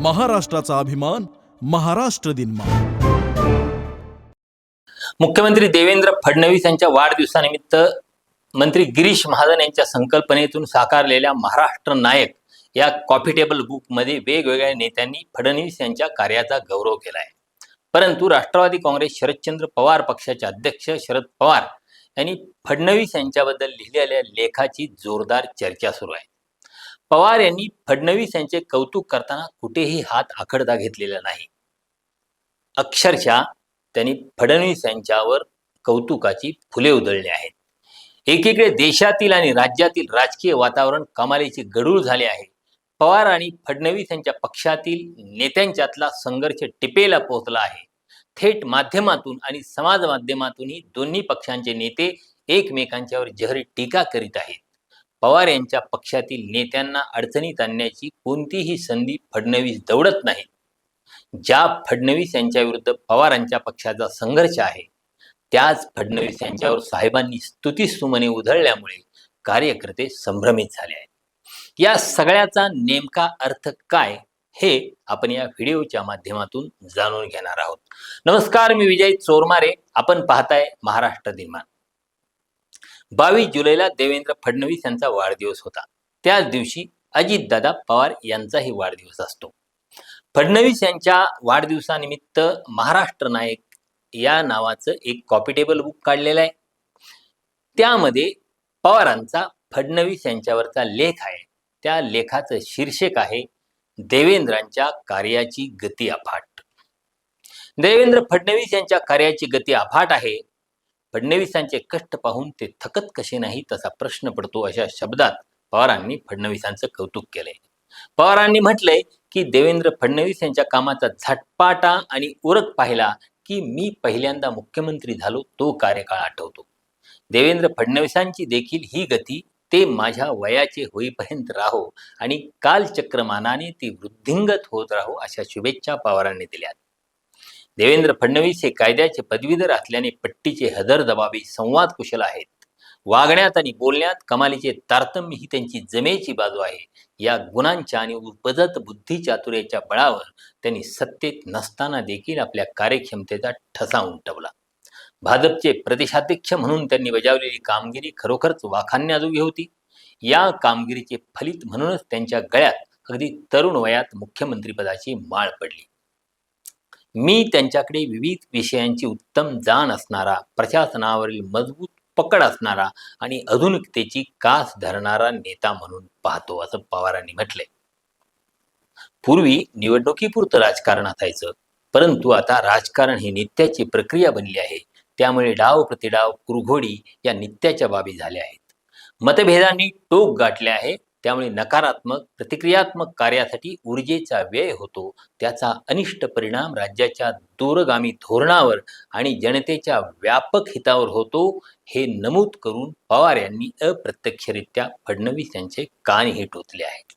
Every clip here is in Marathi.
महाराष्ट्राचा अभिमान महाराष्ट्र दिन मुख्यमंत्री देवेंद्र फडणवीस यांच्या वाढदिवसानिमित्त मंत्री गिरीश महाजन यांच्या संकल्पनेतून साकारलेल्या महाराष्ट्र नायक या कॉफी टेबल बुकमध्ये वेगवेगळ्या नेत्यांनी फडणवीस यांच्या कार्याचा गौरव केला आहे परंतु राष्ट्रवादी काँग्रेस शरदचंद्र पवार पक्षाचे अध्यक्ष शरद पवार यांनी फडणवीस यांच्याबद्दल लिहिलेल्या लेखाची जोरदार चर्चा सुरू आहे. पवार यांनी फडणवीस यांचे कौतुक करताना कुठेही हात आखडता घेतलेला नाही. अक्षरशः त्यांनी फडणवीस यांच्यावर कौतुकाची फुले उधळली आहेत. एकीकडे देशातील आणि राज्यातील राजकीय वातावरण कमालीचे गडूळ झाले आहे. पवार आणि फडणवीस यांच्या पक्षातील नेत्यांच्यातला संघर्ष टिपेला पोहोचला आहे. थेट माध्यमातून आणि समाज माध्यमातूनही दोन्ही पक्षांचे नेते एकमेकांच्यावर जहरी टीका करीत आहेत. पवार यांच्या पक्षातील नेत्यांना अडचणीत आणण्याची कोणतीही संधी फडणवीस दौडत नाही. ज्या फडणवीस यांच्या विरुद्ध पवारांच्या पक्षाचा संघर्ष आहे त्याच फडणवीस यांच्यावर साहेबांनी स्तुतीसुमने उधळल्यामुळे कार्यकर्ते संभ्रमित झाले आहेत. या सगळ्याचा नेमका अर्थ काय हे आपण या व्हिडिओच्या माध्यमातून जाणून घेणार आहोत. नमस्कार मी विजय चोरमारे. आपण पाहताय महाराष्ट्र दिनमान. बावीस जुलैला देवेंद्र फडणवीस यांचा वाढदिवस होता. त्याच दिवशी अजितदादा पवार यांचाही वाढदिवस असतो. फडणवीस यांच्या वाढदिवसानिमित्त महाराष्ट्र नायक या नावाचं एक कॉपीटेबल बुक काढलेलं आहे. त्यामध्ये पवारांचा फडणवीस यांच्यावरचा लेख आहे. त्या लेखाचं शीर्षक आहे देवेंद्रांच्या कार्याची गती अफाट. देवेंद्र फडणवीस यांच्या कार्याची गती अफाट आहे फडणवीसांचे कष्ट पाहून ते थकत कसे नाही तसा प्रश्न पडतो अशा शब्दात पवारांनी फडणवीसांचं कौतुक केलंय. पवारांनी म्हटलंय की देवेंद्र फडणवीस यांच्या कामाचा झटपाटा आणि उरक पाहिला की मी पहिल्यांदा मुख्यमंत्री झालो तो कार्यकाळ आठवतो. देवेंद्र फडणवीसांची देखील ही गती ते माझ्या वयाचे होईपर्यंत राहो आणि कालचक्रमानाने ती वृद्धिंगत होत राहो अशा शुभेच्छा पवारांनी दिल्यात. देवेंद्र फडणवीस हे कायद्याचे पदवीधर असल्याने पट्टीचे हजर जबाबी संवाद कुशल आहेत. वागण्यात आणि बोलण्यात कमालीचे तारतम्य ही त्यांची जमेची बाजू आहे. या गुणांच्या आणि उपजत बुद्धी चातुर्याच्या बळावर त्यांनी सत्तेत नसताना देखील आपल्या कार्यक्षमतेचा ठसा उमटवला. भाजपचे प्रदेशाध्यक्ष म्हणून त्यांनी बजावलेली कामगिरी खरोखरच वाखाणण्याजोगी होती. या कामगिरीचे फलित म्हणूनच त्यांच्या गळ्यात अगदी तरुण वयात मुख्यमंत्रीपदाची माळ पडली. मी त्यांच्याकडे विविध विषयांची उत्तम जाण असणारा प्रशासनावरील मजबूत पकड असणारा आणि आधुनिकतेची कास धरणारा नेता म्हणून पाहतो असं पवारांनी म्हटलंय. पूर्वी निवडणुकीपुरतं राजकारण असायचं परंतु आता राजकारण ही नित्याची प्रक्रिया बनली आहे. त्यामुळे डाव प्रतिडाव कुरघोडी या नित्याच्या बाबी झाल्या आहेत. मतभेदांनी टोक गाठले आहे. त्यामुळे नकारात्मक प्रतिक्रियात्मक कार्यासाठी ऊर्जेचा व्यय होतो. त्याचा अनिष्ट परिणाम राज्याच्या दूरगामी धोरणावर आणि जनतेच्या व्यापक हितावर होतो हे नमूद करून पवार यांनी अप्रत्यक्षरित्या फडणवीस यांचे कानही टोचले आहेत.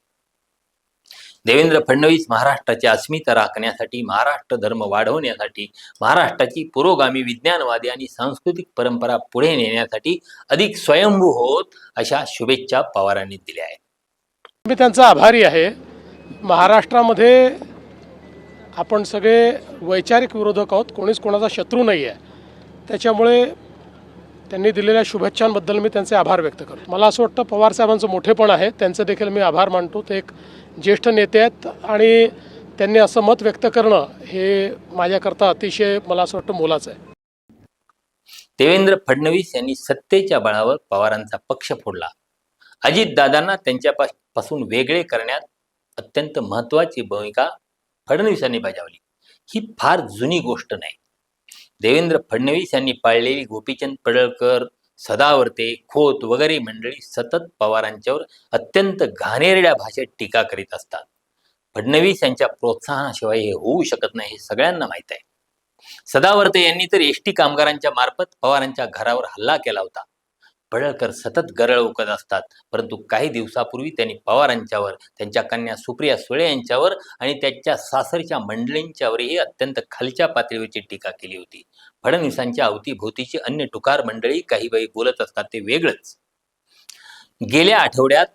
देवेंद्र फडणवीस महाराष्ट्राची अस्मिता राखण्यासाठी महाराष्ट्र धर्म वाढवण्यासाठी महाराष्ट्राची पुरोगामी विज्ञानवादी आणि सांस्कृतिक परंपरा पुढे नेण्यासाठी अधिक स्वयंभू होत अशा शुभेच्छा पवारांनी दिल्या आहेत. मी त्यांचा आभारी आहे. महाराष्ट्रामध्ये आपण सगळे वैचारिक विरोधक आहोत. कोणीच कोणाचा शत्रू नाही आहे त्याच्यामुळे त्यांनी दिलेल्या शुभेच्छांबद्दल मी त्यांचे आभार व्यक्त करतो. मला असं वाटतं पवार साहेबांचं मोठेपण आहे. त्यांचं देखील मी आभार मानतो. ते एक ज्येष्ठ नेते आहेत आणि त्यांनी असं मत व्यक्त करणं हे माझ्याकरता अतिशय मला असं वाटतं मोलाचं आहे. देवेंद्र फडणवीस यांनी सत्तेच्या बळावर पवारांचा पक्ष फोडला. अजितदादांना त्यांच्यापासून वेगळे करण्यात अत्यंत महत्वाची भूमिका फडणवीसांनी बजावली. ही फार जुनी गोष्ट नाही. देवेंद्र फडणवीस यांनी पाळलेली गोपीचंद पडळकर सदावर्ते खोत वगैरे मंडळी सतत पवारांच्यावर अत्यंत घाणेरड्या भाषेत टीका करीत असतात. फडणवीस यांच्या प्रोत्साहनाशिवाय हे होऊ शकत नाही हे सगळ्यांना माहीत आहे. सदावर्ते यांनी तर एसटी कामगारांच्या मार्फत पवारांच्या घरावर हल्ला केला होता. पडळकर सतत गरळ ओकत असतात. परंतु काही दिवसापूर्वी त्यांनी पवारांच्यावर त्यांच्या कन्या सुप्रिया सुळे यांच्यावर आणि त्यांच्या सासरच्या मंडळींच्यावरही अत्यंत खालच्या पातळीवरची टीका केली होती. फडणवीसांच्या अवतीभोवतीची अन्य टुकार मंडळी काही बाई बोलत असतात ते वेगळंच. गेल्या आठवड्यात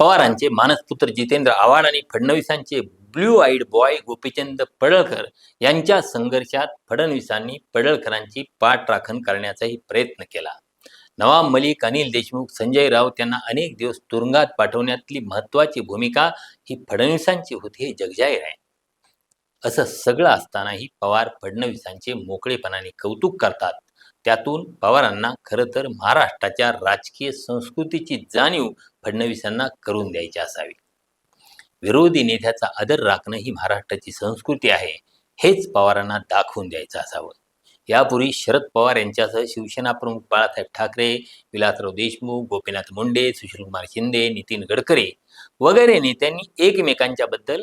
पवारांचे मानसपुत्र जितेंद्र आव्हाड आणि फडणवीसांचे blue eyed boy Gopichand Padalkar यांच्या संघर्षात फडणवीसांनी पडळकरांची पाठराखण करण्याचाही प्रयत्न केला. नवाब मलिक अनिल देशमुख संजय राऊत यांना अनेक दिवस तुरुंगात पाठवण्यातली महत्त्वाची भूमिका ही फडणवीसांची होती हे जगजाहीर आहे. असं सगळं असतानाही पवार फडणवीसांचे मोकळेपणाने कौतुक करतात. त्यातून पवारांना खरं तर महाराष्ट्राच्या राजकीय संस्कृतीची जाणीव फडणवीसांना करून द्यायची असावी. विरोधी नेत्याचा आदर राखणं ही महाराष्ट्राची संस्कृती आहे हेच पवारांना दाखवून द्यायचं असावं. यापूर्वी शरद पवार यांच्यासह शिवसेना प्रमुख बाळासाहेब ठाकरे विलासराव देशमुख गोपीनाथ मुंडे सुशीलकुमार शिंदे नितीन गडकरी वगैरे नेत्यांनी एकमेकांच्या बद्दल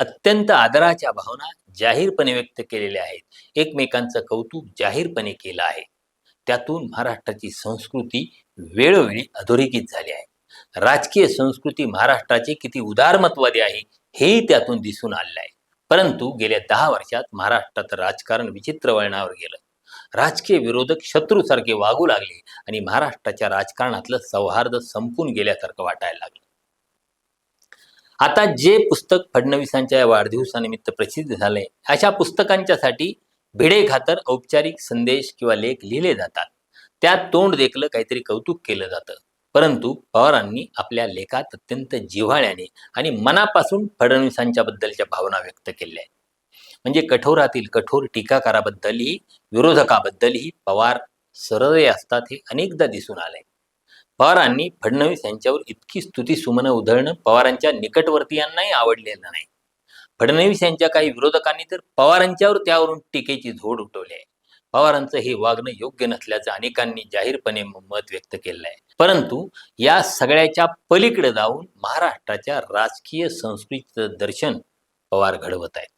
अत्यंत आदराच्या भावना जाहीरपणे व्यक्त केलेल्या आहेत. एकमेकांचं कौतुक जाहीरपणे केलं आहे. त्यातून महाराष्ट्राची संस्कृती वेळोवेळी अधोरेखित झाली आहे. राजकीय संस्कृती महाराष्ट्राचे किती उदारमतवादी आहे हेही त्यातून दिसून आलेलं आहे. परंतु गेल्या दहा वर्षात महाराष्ट्रात राजकारण विचित्र वळणावर गेलं. राजकीय विरोधक शत्रूसारखे वागू लागले आणि महाराष्ट्राच्या राजकारणातलं सौहार्द संपून गेल्यासारखं वाटायला लागलं. आता जे पुस्तक फडणवीसांच्या या वाढदिवसानिमित्त प्रसिद्ध झाले अशा पुस्तकांच्यासाठी भिडे खातर औपचारिक संदेश किंवा लेख लिहिले जातात. त्यात तोंड देखलं काहीतरी कौतुक केलं जातं. परंतु पवारांनी आपल्या लेखात अत्यंत जिव्हाळ्याने आणि मनापासून फडणवीसांच्या बद्दलच्या भावना व्यक्त केल्या. आहेत म्हणजे कठोरातील कठोर टीकाकाराबद्दलही विरोधकाबद्दलही पवार सरळे असतात हे अनेकदा दिसून आलंय. पवारांनी फडणवीस यांच्यावर इतकी स्तुती सुमनं उधळणं पवारांच्या निकटवर्तीयांनाही आवडलेलं नाही. फडणवीस यांच्या काही विरोधकांनी तर पवारांच्यावर त्यावरून टीकेची झोड उठवली आहे. पवारांचं हे वागणं योग्य नसल्याचं अनेकांनी जाहीरपणे मत व्यक्त केलं आहे. परंतु या सगळ्याच्या पलीकडे जाऊन महाराष्ट्राच्या राजकीय संस्कृतीचं दर्शन पवार घडवत आहेत.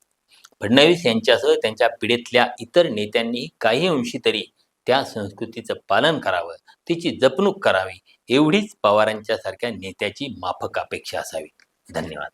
फडणवीस यांच्यासह त्यांच्या पिढीतल्या इतर नेत्यांनी काही अंशी तरी त्या संस्कृतीचं पालन करावं तिची जपणूक करावी एवढीच पवारांच्या सारख्या नेत्याची माफक अपेक्षा असावी. धन्यवाद.